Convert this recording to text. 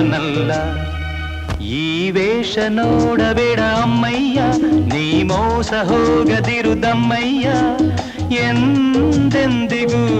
ನಿನ್ನನಲ್ಲ ಈ ವೇಷ ನೋಡಬೇಡ ಅಮ್ಮಯ್ಯ ನೀ ಮೋಸ ಹೋಗದಿರುದಮ್ಮಯ್ಯ ಎಂದೆಂದಿಗೂ ನಾನು ನಿನ್ನೋನೇ